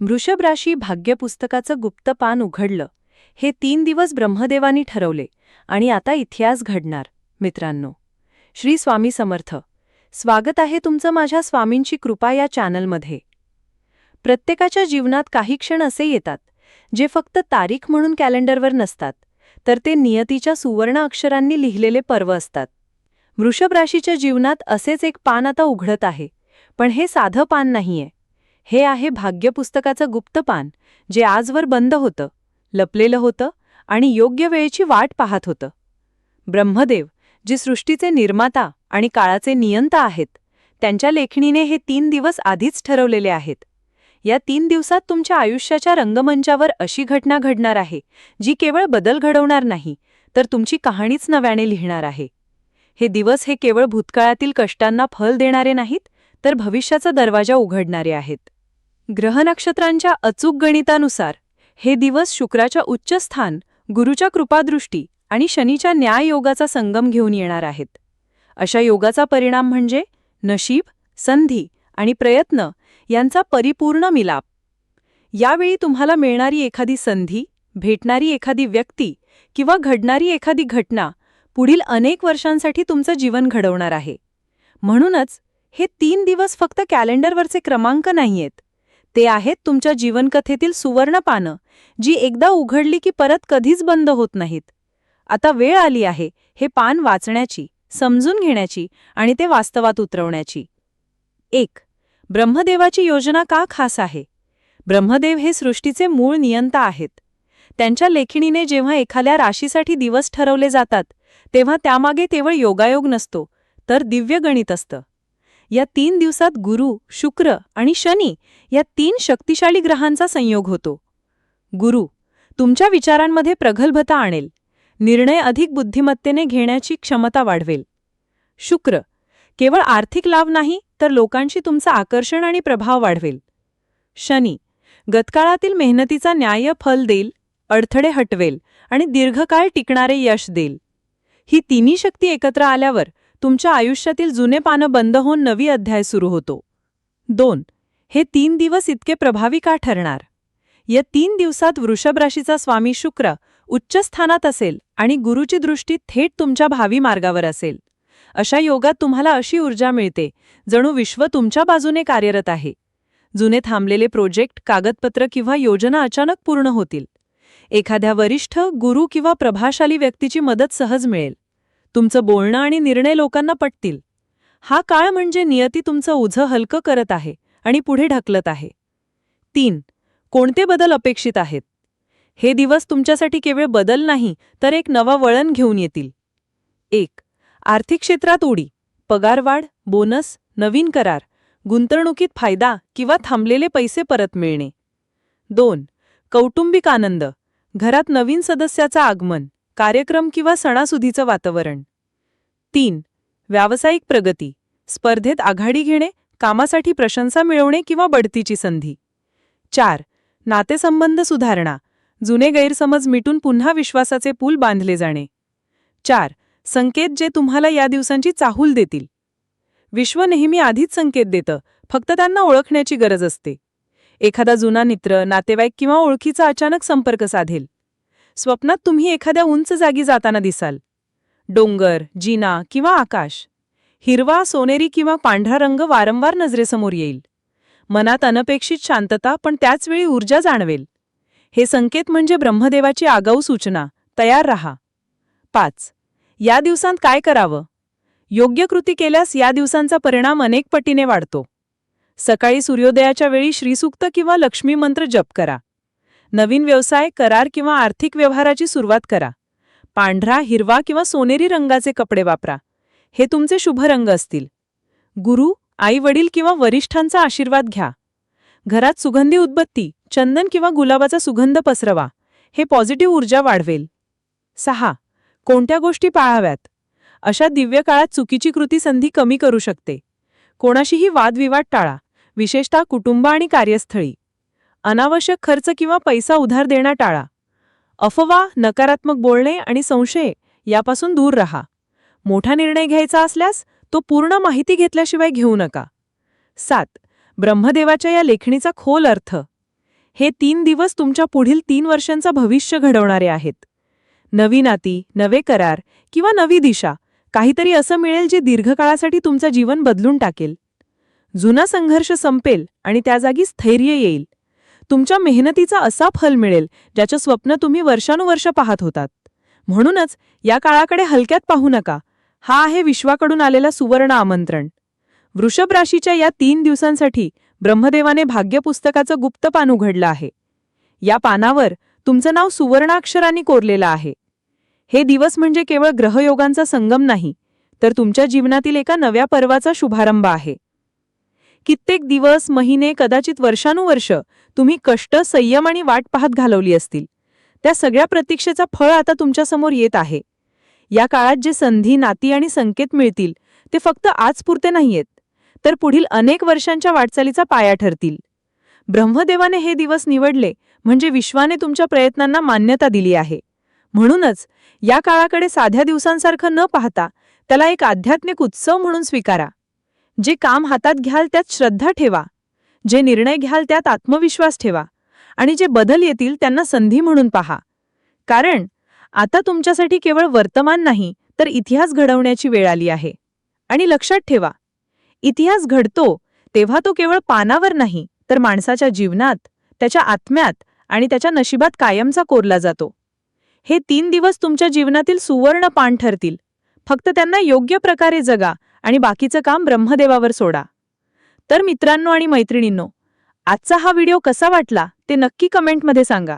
वृषभ राशी भाग्यपुस्तकाचं गुप्त पान उघडलं. हे तीन दिवस ब्रह्मदेवानी ठरवले आणि आता इतिहास घडणार मित्रांनो. श्री स्वामी समर्थ. स्वागत आहे तुमचं माझ्या स्वामींची कृपा या चॅनलमध्ये. प्रत्येकाच्या जीवनात काही क्षण असे येतात जे फक्त तारीख म्हणून कॅलेंडरवर नसतात तर ते नियतीच्या सुवर्ण अक्षरांनी लिहिलेले पर्व असतात. वृषभ राशीच्या जीवनात असेच एक पान आता उघडत आहे पण हे साधं पान नाहीये. हे आहे भाग्यपुस्तकाचं गुप्त पान जे आजवर बंद होतं लपलेलं होतं आणि योग्य वेळेची वाट पाहत होतं. ब्रह्मदेव जे सृष्टीचे निर्माता आणि काळाचे नियंता आहेत त्यांच्या लेखणीने हे तीन दिवस आधीच ठरवलेले आहेत. या तीन दिवसात तुमच्या आयुष्याच्या रंगमंचावर अशी घटना घडणार आहे जी केवळ बदल घडवणार नाही तर तुमची कहाणीच नव्याने लिहिणार आहे. हे दिवस हे केवळ भूतकाळातील कष्टांना फल देणारे नाहीत तर भविष्याचा दरवाजा उघडणारे आहेत. ग्रहनक्षत्रांच्या अचूक गणितानुसार हे दिवस शुक्राच्या उच्चस्थान गुरुच्या कृपादृष्टी आणि शनीच्या न्याय योगाचा संगम घेऊन येणार आहेत. अशा योगाचा परिणाम म्हणजे नशीब संधी आणि प्रयत्न यांचा परिपूर्ण मिलाप. यावेळी तुम्हाला मिळणारी एखादी संधी भेटणारी एखादी व्यक्ती किंवा घडणारी एखादी घटना पुढील अनेक वर्षांसाठी तुमचं जीवन घडवणार आहे. म्हणूनच हे तीन दिवस फक्त कॅलेंडरवरचे क्रमांक नाहीयेत. ते आहेत तुमच्या जीवनकथेतील सुवर्ण पानं जी एकदा उघडली की परत कधीच बंद होत नाहीत. आता वेळ आली आहे हे पान वाचण्याची समजून घेण्याची आणि ते वास्तवात उतरवण्याची. एक ब्रह्मदेवाची योजना का खास आहे? ब्रह्मदेव हे सृष्टीचे मूळ नियंता आहेत. त्यांच्या लेखणीने जेव्हा एखाद्या राशीसाठी दिवस ठरवले जातात तेव्हा त्यामागे केवळ योगायोग नसतो तर दिव्य गणित असतं. या तीन दिवसात गुरु शुक्र आणि शनी या तीन शक्तिशाली ग्रहांचा संयोग होतो. गुरु तुमच्या विचारांमध्ये प्रगल्भता आणेल. निर्णय अधिक बुद्धिमत्तेने घेण्याची क्षमता वाढवेल. शुक्र केवळ आर्थिक लाभ नाही तर लोकांशी तुमचं आकर्षण आणि प्रभाव वाढवेल. शनी गतकाळातील मेहनतीचा न्याय्य फल देईल अडथळे हटवेल आणि दीर्घकाळ टिकणारे यश देईल. ही तिन्ही शक्ती एकत्र आल्यावर तुमच्या आयुष्यातील जुने पानं बंद होऊन नवी अध्याय सुरू होतो. दोन हे तीन दिवस इतके प्रभावी का ठरणार? या तीन दिवसात वृषभ राशीचा स्वामी शुक्र उच्च स्थानात असेल आणि गुरुची दृष्टी थेट तुमच्या भावी मार्गावर असेल. अशा योगात तुम्हाला अशी ऊर्जा मिळते जणू विश्व तुमच्या बाजूने कार्यरत आहे. जुने थांबलेले प्रोजेक्ट कागदपत्र किंवा योजना अचानक पूर्ण होतील. एखाद्या वरिष्ठ गुरु किंवा प्रभाशाली व्यक्तीची मदत सहज मिळेल. तुमचं बोलणं आणि निर्णय लोकांना पटतील. हा काळ म्हणजे नियती तुमचं उझं हलकं करत आहे आणि पुढे ढकलत आहे. तीन कोणते बदल अपेक्षित आहेत? हे दिवस तुमच्यासाठी केवळ बदल नाही तर एक नवा वळण घेऊन येतील. एक आर्थिक क्षेत्रात उडी पगारवाढ बोनस नवीन करार गुंतवणुकीत फायदा किंवा थांबलेले पैसे परत मिळणे. दोन कौटुंबिक आनंद घरात नवीन सदस्याचं आगमन. कार्यक्रम किंवा सणासुदीचं वातावरण. तीन व्यावसायिक प्रगती स्पर्धेत आघाडी घेणे कामासाठी प्रशंसा मिळवणे किंवा बढतीची संधी. चार नातेसंबंध सुधारणा जुने गैरसमज मिटून पुन्हा विश्वासाचे पूल बांधले जाणे. चार संकेत जे तुम्हाला या दिवसांची चाहूल देतील. विश्व नेहमी आधीच संकेत देतं फक्त त्यांना ओळखण्याची गरज असते. एखादा जुना मित्र नातेवाईक किंवा ओळखीचा अचानक संपर्क साधेल. स्वप्नात तुम्ही एखाद्या उंच जागी जाताना दिसाल. डोंगर जिना किंवा आकाश. हिरवा सोनेरी किंवा पांढरा रंग वारंवार नजरेसमोर येईल. मनात अनपेक्षित शांतता पण त्याचवेळी ऊर्जा जाणवेल. हे संकेत म्हणजे ब्रह्मदेवाची आगाऊ सूचना. तयार रहा. पाच. या दिवसांत काय करावं? योग्य कृती केल्यास या दिवसांचा परिणाम अनेक पटीने वाढतो. सकाळी सूर्योदयाच्या वेळी श्रीसूक्त किंवा लक्ष्मी मंत्र जप करा. नवीन व्यवसाय करार किंवा आर्थिक व्यवहाराची सुरुवात करा. पांढरा हिरवा किंवा सोनेरी रंगाचे कपडे वापरा. हे तुमचे शुभ रंग असतील. गुरु आई वडील किंवा वरिष्ठांचा आशीर्वाद घ्या. घरात सुगंधी उदबत्ती चंदन किंवा गुलाबाचा सुगंध पसरवा. हे पॉझिटिव्ह ऊर्जा वाढवेल. सहा. कोणत्या गोष्टी पाळाव्यात? अशा दिव्य काळात चुकीची कृती संधी कमी करू शकते. कोणाशीही वादविवाद टाळा. विशेषतः कुटुंब आणि कार्यस्थळी. अनावश्यक खर्च किंवा पैसा उधार देणं टाळा. अफवा नकारात्मक बोलणे आणि संशय यापासून दूर रहा. मोठा निर्णय घ्यायचा असल्यास तो पूर्ण माहिती घेतल्याशिवाय घेऊ नका. सात. ब्रह्मदेवाच्या या लेखणीचा खोल अर्थ. हे तीन दिवस तुमच्या पुढील तीन वर्षांचं भविष्य घडवणारे आहेत. नवी नाती नवे करार किंवा नवी दिशा काहीतरी असं मिळेल जे दीर्घकाळासाठी तुमचं जीवन बदलून टाकेल. जुना संघर्ष संपेल आणि त्या जागी स्थैर्य येईल. तुमच्या मेहनतीचा असा फल मिळेल ज्याचं स्वप्न तुम्ही वर्षानुवर्ष पाहत होतात. म्हणूनच या काळाकडे हलक्यात पाहू नका. हा आहे विश्वाकडून आलेला सुवर्ण आमंत्रण. वृषभ राशीच्या या तीन दिवसांसाठी ब्रह्मदेवाने भाग्यपुस्तकाचं गुप्त पान उघडलं आहे. या पानावर तुमचं नाव सुवर्णाक्षरांनी कोरलेलं आहे. हे दिवस म्हणजे केवळ ग्रहयोगांचा संगम नाही तर तुमच्या जीवनातील एका नव्या पर्वाचा शुभारंभ आहे. कित्येक दिवस महिने कदाचित वर्षानुवर्ष तुम्ही कष्ट संयम आणि वाट पाहत घालवली असतील. त्या सगळ्या प्रतीक्षेचा फळ आता तुमच्यासमोर येत आहे. या काळात जे संधी नाती आणि संकेत मिळतील ते फक्त आजपुरते नाहीयेत तर पुढील अनेक वर्षांच्या वाटचालीचा पाया ठरतील. ब्रह्मदेवाने हे दिवस निवडले म्हणजे विश्वाने तुमच्या प्रयत्नांना मान्यता दिली आहे. म्हणूनच या काळाकडे साध्या दिवसांसारखं न पाहता त्याला एक आध्यात्मिक उत्सव म्हणून स्वीकारा. जे काम हातात घ्याल त्यात श्रद्धा ठेवा. जे निर्णय घ्याल त्यात आत्मविश्वास ठेवा. आणि जे बदल येतील त्यांना संधी म्हणून पहा. कारण आता तुमच्यासाठी केवळ वर्तमान नाही तर इतिहास घडवण्याची वेळ आली आहे. आणि लक्षात ठेवा इतिहास घडतो तेव्हा तो केवळ पानावर नाही तर माणसाच्या जीवनात त्याच्या आत्म्यात आणि त्याच्या नशिबात कायमचा कोरला जातो. हे तीन दिवस तुमच्या जीवनातील सुवर्ण पान ठरतील. फक्त त्यांना योग्य प्रकारे जगा आणि बाकीचं काम ब्रह्मदेवावर सोडा. तर मित्रांनो आणि मैत्रिणींनो आजचा हा व्हिडिओ कसा वाटला ते नक्की कमेंटमध्ये सांगा.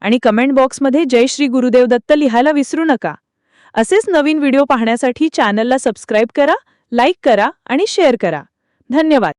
आणि कमेंट बॉक्समध्ये जय श्री गुरुदेव दत्त लिहायला विसरू नका. असेच नवीन व्हिडिओ पाहण्यासाठी चॅनलला सबस्क्राईब करा लाईक करा आणि शेअर करा. धन्यवाद.